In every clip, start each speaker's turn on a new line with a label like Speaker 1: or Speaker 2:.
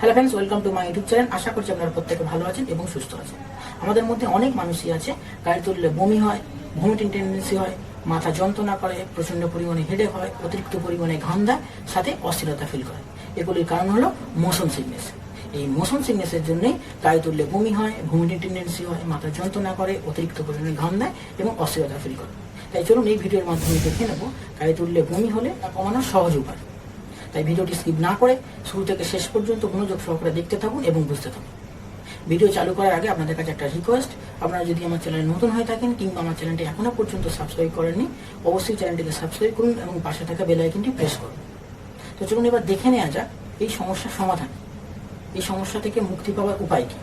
Speaker 1: Hello friends welcome to my YouTube channel আশা করছি আপনারা প্রত্যেকে ভালো আছেন এবং সুস্থ আছেন। আমাদের মধ্যে অনেক মানুষই আছে, গাড়ি তুললে বমি হয় ভমিটিং টেন্ডেন্সি হয়, মাথা যন্ত্রণা করে প্রচণ্ড পরিমাণে হেডেক হয়, অতিরিক্ত পরিমাণে ঘাম দেয়, সাথে অস্থিরতা ফিল করে। এগুলির কারণ হলো মোশন সিকনেস এই মোশন সিকনেসের জন্যই গাড়ি তুললে বমি হয় ভমিটিং টেন্ডেন্সি হয়, মাথা যন্ত্রণা করে, অতিরিক্ত পরিমাণে ঘাম দেয় এবং অস্থিরতা ফিল করে। তাই চলুন এই ভিডিওর মাধ্যমে দেখে নেব, গাড়ি তুললে বমি হলে তা কমানোর সহজ উপায়। তাই ভিডিওটি স্কিপ না করে শুরু থেকে শেষ পর্যন্ত মনোযোগ সহকারে দেখতে থাকুন এবং বুঝতে থাকুন। ভিডিও চালু করার আগে আপনাদের কাছে একটা রিকোয়েস্ট আপনারা যদি আমার চ্যানেলে নতুন হয়ে থাকেন কিংবা আমার চ্যানেলটি এখনও পর্যন্ত সাবস্ক্রাইব করেননি, অবশ্যই চ্যানেলটিকে সাবস্ক্রাইব করুন এবং পাশে থাকা বেল আইকনটি প্রেস করুন। তো চলুন এবার দেখে নেওয়া যাক এই সমস্যার সমাধান। এই সমস্যা থেকে মুক্তি পাওয়ার উপায় কি?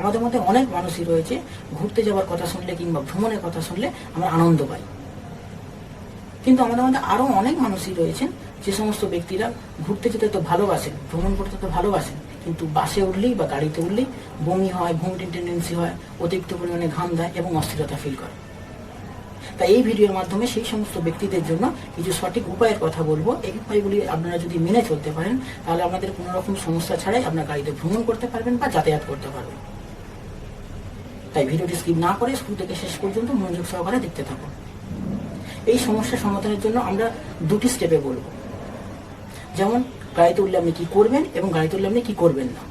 Speaker 1: আমাদের মধ্যে অনেক মানুষই রয়েছে, ঘুরতে যাওয়ার কথা শুনলে কিংবা ভ্রমণের কথা শুনলে আমরা আনন্দ পাই। কিন্তু আমাদের মধ্যে আরও অনেক মানুষই রয়েছেন, যে সমস্ত ব্যক্তিরা ঘুরতে যেতে তো ভালোবাসেন, ভ্রমণ করতে তো ভালোবাসেন, কিন্তু বাসে উঠলেই বা গাড়িতে উঠলেই বমি হয় ভমিটিং টেন্ডেন্সি হয়, অতিরিক্ত পরিমাণে ঘাম দেয় এবং অস্থিরতা ফিল করে। তাই এই ভিডিওর মাধ্যমে সেই সমস্ত ব্যক্তিদের জন্য কিছু সঠিক উপায়ের কথা বলব। এই উপায়গুলি আপনারা যদি মেনে চলতে পারেন, তাহলে আপনাদের কোনো রকম সমস্যা ছাড়াই আপনার গাড়িতে ভ্রমণ করতে পারবেন বা যাতায়াত করতে পারবেন। তাই ভিডিওটি স্কিপ না করে শুরু থেকে শেষ পর্যন্ত মনোযোগ সহকারে দেখতে থাকুন। এই সমস্যা সমাধানের জন্য আমরা দুটি স্টেপে বলব। যেমন, গাড়িতে উঠলে আপনি কি করবেন এবং গাড়িতে উঠলে আপনি কি করবেন না?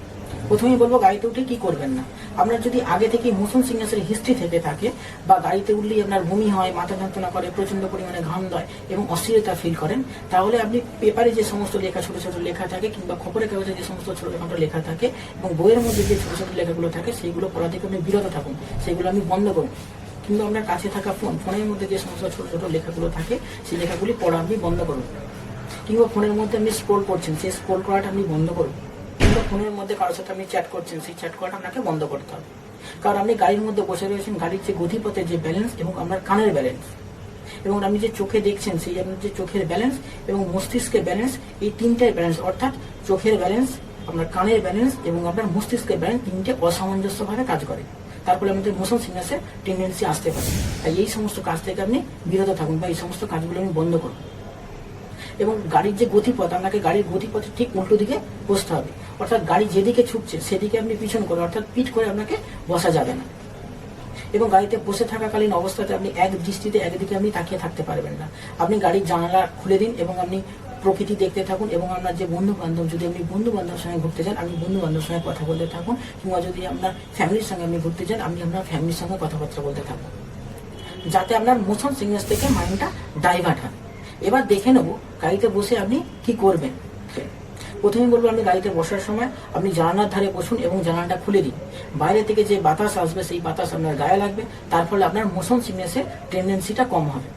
Speaker 1: প্রথমেই বলব, গাড়িতে উঠে কি করবেন না? আপনার যদি আগে থেকে মোশন সিকনেসের হিস্ট্রি থেকে থাকে বা গাড়িতে উঠলেই আপনার বমি হয়, মাথা যন্ত্রণা করে প্রচণ্ড পরিমাণে ঘাম দেয় এবং অস্থিরতা ফিল করেন, তাহলে আপনি পেপারে যে সমস্ত লেখা, ছোট ছোট লেখা থাকে কিংবা খবরের কাগজে যে সমস্ত ছোট ছোট লেখা থাকে এবং বইয়ের মধ্যে যে ছোট ছোট লেখাগুলো থাকে, সেইগুলো পড়া থেকে আপনি বিরত থাকুন সেগুলো আপনি বন্ধ করুন। কিন্তু আপনার কাছে থাকা ফোন ফোনের মধ্যে যে সমস্ত ছোট ছোট লেখাগুলো থাকে, সেই লেখাগুলি পড়া আপনি বন্ধ করুন। কিংবা ফোনের মধ্যে আপনি স্ক্রোল করছেন, সেই স্ক্রোল করাটা আপনি বন্ধ করুন। কিংবা ফোনের মধ্যে কারোর সাথে আপনি চ্যাট করছেন, সেই চ্যাট করাটা আপনাকে বন্ধ করতে হবে। কারণ আপনি গাড়ির মধ্যে বসে রয়েছেন, গাড়ির যে গতিপথের যে ব্যালেন্স এবং আপনার কানের ব্যালেন্স এবং আপনি যে চোখে দেখছেন, সেই আপনার যে চোখের ব্যালেন্স এবং মস্তিষ্কের ব্যালেন্স এই তিনটার ব্যালেন্স অর্থাৎ চোখের ব্যালেন্স আপনার কানের ব্যালেন্স এবং আপনার মস্তিষ্কের ব্যালেন্স তিনটে অসামঞ্জস্যভাবে কাজ করে। তার ফলে আমাদের মোশন সিকনেসের টেন্ডেন্সি আসতে পারে। তাই এই সমস্ত কাজ থেকে আপনি বিরত থাকুন বা এই সমস্ত কাজগুলো আপনি বন্ধ করুন। এবং গাড়ির যে গতিপথ, আপনাকে গাড়ির গতিপথের ঠিক উল্টো দিকে বসতে হবে। অর্থাৎ গাড়ি যেদিকে ছুটছে, সেদিকে আপনি পিছন করে, অর্থাৎ পিঠ করে আপনাকে বসা যাবে না। এবং গাড়িতে বসে থাকাকালীন অবস্থাতে আপনি এক দৃষ্টিতে একদিকে আপনি তাকিয়ে থাকতে পারবেন না। আপনি গাড়ির জানালা খুলে দিন এবং আপনি প্রকৃতি দেখতে থাকুন এবং আপনার যে বন্ধু বান্ধব যদি আপনি বন্ধু বান্ধবের সঙ্গে ঘুরতে যান, আপনি বন্ধু বান্ধবের সঙ্গে কথা বলতে থাকুন, কিংবা যদি আপনার ফ্যামিলির সঙ্গে আপনি ঘুরতে যান, আপনি আপনার ফ্যামিলির সঙ্গে কথাবার্তা বলতে থাকুন। যাতে আপনার মোশন সিগনেস থেকে মাইন্ডটা ডাইভার্ট হয়। এবার দেখে নেব গাড়িতে বসে আপনি কি করবেন। প্রথমে বলব, আপনি গাড়িতে বসার সময় আপনি জানালার ধারে বসুন এবং জানালাটা খুলে দিন। বাইরে থেকে যে বাতাস আসবে, সেই বাতাস আপনার গায়ে লাগবে। তার ফলে আপনার মোশন সিকনেসের টেন্ডেন্সিটা কম হবে।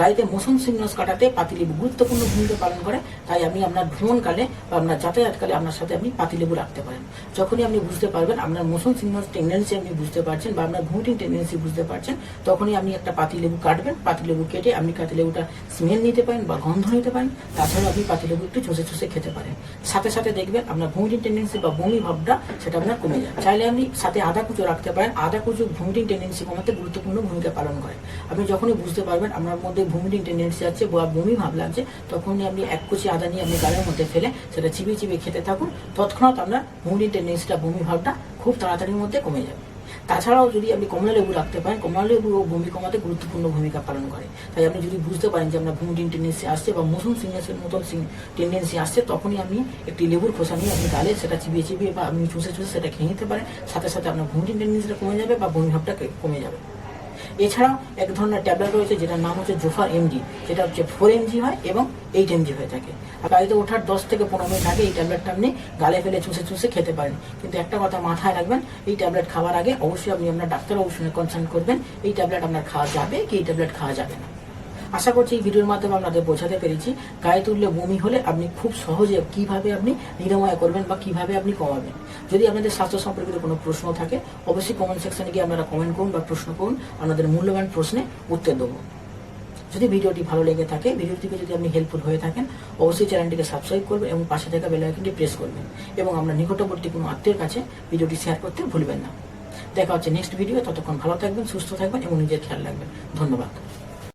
Speaker 1: গাড়িতে মোশন সিগনাস কাটাতে পাতিলেবু গুরুত্বপূর্ণ ভূমিকা পালন করে, তাই আপনি আপনার ভ্রমণকালে বা আপনার যাতায়াতকালে আপনার সাথে আপনি পাতিলেবু রাখতে পারেন। যখনই আপনি বুঝতে পারবেন, আপনার মোশন সিগনাস টেন্ডেন্সি আপনি বুঝতে পারছেন বা আপনার ভুটিং টেন্ডেন্সি বুঝতে পারছেন, তখনই আপনি একটা পাতিলেবু কাটবেন। পাতিলেবু কেটে আপনি পাতিলেবুটা স্মেল নিতে পারেন বা গন্ধ নিতে পারেন। তাছাড়া আপনি পাতিলেবু একটু চষে চষে খেতে পারেন। সাথে সাথে দেখবেন আপনার ভুমিটিং টেন্ডেন্সি বা বমি ভাবটা সেটা আপনার কমে যায়। চাইলে আপনি সাথে আদা কুচো রাখতে পারেন। আদা কুচো ভুমিটিং টেন্ডেন্সি কমাতে গুরুত্বপূর্ণ ভূমিকা পালন করে। আপনি যখনই বুঝতে পারবেন, আপনার মধ্যে ভুমিটিং টেন্ডেন্সি আছে বা বমি ভাব লাগছে তখনই আপনি এক কুচি আদা নিয়ে আপনি গালের মধ্যে ফেলে সেটা চিবিয়ে চিবিয়ে খেতে থাকুন। তৎক্ষণাৎ আপনার ভুমিটিং টেন্ডেন্সিটা বমি ভাবটা খুব তাড়াতাড়ির মধ্যে কমে যাবে। তাছাড়াও যদি আপনি কমলা লেবু রাখতে পারেন, কমলা লেবু বমি কমাতে গুরুত্বপূর্ণ ভূমিকা পালন করে। তাই আপনি যদি বুঝতে পারেন যে আপনার ভুমিটিং টেন্ডেন্সি আসছে বা মৌসুম সিগনেসের মতন টেন্ডেন্সি আসছে, তখনই আপনি একটি লেবুর খোসা নিয়ে আপনি গালে সেটা চিবিয়ে চিবিয়ে বা আপনি চুষে চুষে সেটা খেয়ে নিতে পারেন। সাথে সাথে আপনার ভুমিটিং টেন্ডেন্সিটা কমে যাবে বা বমি ভাবটা কমে যাবে। এছাড়াও এক ধরনের ট্যাবলেট রয়েছে যেটার নাম হচ্ছে জোফার এমজি, যেটা হচ্ছে ফোর এমজি হয় এবং এইট এমজি হয়ে থাকে। আর গাড়িতে ওঠার দশ থেকে পনেরো মিনিট আগে এই ট্যাবলেটটা আপনি গালে ফেলে চুষে চুষে খেতে পারেন। কিন্তু একটা কথা মাথায় রাখবেন, এই ট্যাবলেট খাওয়ার আগে অবশ্যই আপনি আপনার ডাক্তার অবশ্যই কনসার্ন করবেন, এই ট্যাবলেট আপনার খাওয়া যাবে কি এই ট্যাবলেট খাওয়া যাবে না। আশা করছি এই ভিডিওর মাধ্যমে আপনাদের বোঝাতে পেরেছি। গায়ে তুললে বমি হলে আপনি খুব সহজে কীভাবে আপনি নিরাময় করবেন বা কীভাবে আপনি কমাবেন? যদি আপনাদের স্বাস্থ্য সম্পর্কিত কোনো প্রশ্ন থাকে, অবশ্যই কমেন্ট সেকশনে গিয়ে আপনারা কমেন্ট করুন বা প্রশ্ন করুন, আপনাদের মূল্যবান প্রশ্নে উত্তর দেবো। যদি ভিডিওটি ভালো লেগে থাকে, ভিডিওটিকে যদি আপনি হেল্পফুল হয়ে থাকেন, অবশ্যই চ্যানেলটিকে সাবস্ক্রাইব করবেন এবং পাশে থাকা বেল আইকনটি প্রেস করবেন এবং আমরা নিকটবর্তী কোনো আত্মীয়ের কাছে ভিডিওটি শেয়ার করতে ভুলবেন না। দেখা হচ্ছে নেক্সট ভিডিও ততক্ষণ ভালো থাকবেন, সুস্থ থাকবেন এবং নিজের খেয়াল রাখবেন। ধন্যবাদ।